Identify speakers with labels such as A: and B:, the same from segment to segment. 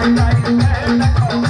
A: Thank you.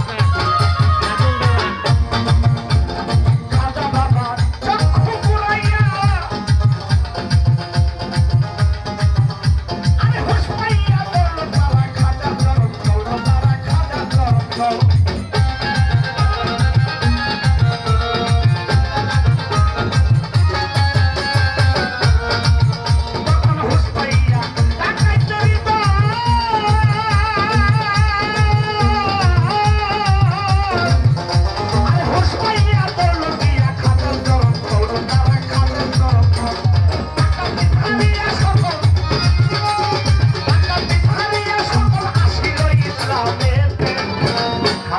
A: go.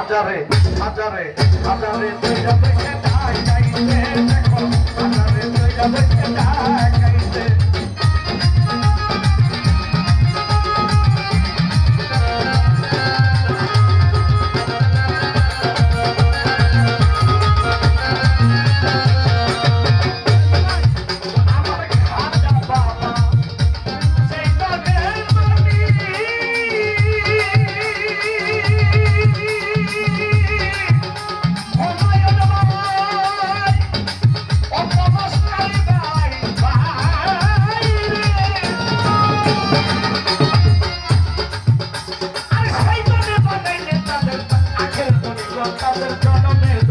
A: হাজারে হাজারে হাজারে তুই যাবে কে তাই যাইতে দেখো হাজারে তুই যাবে কে তাই তাদের জনমের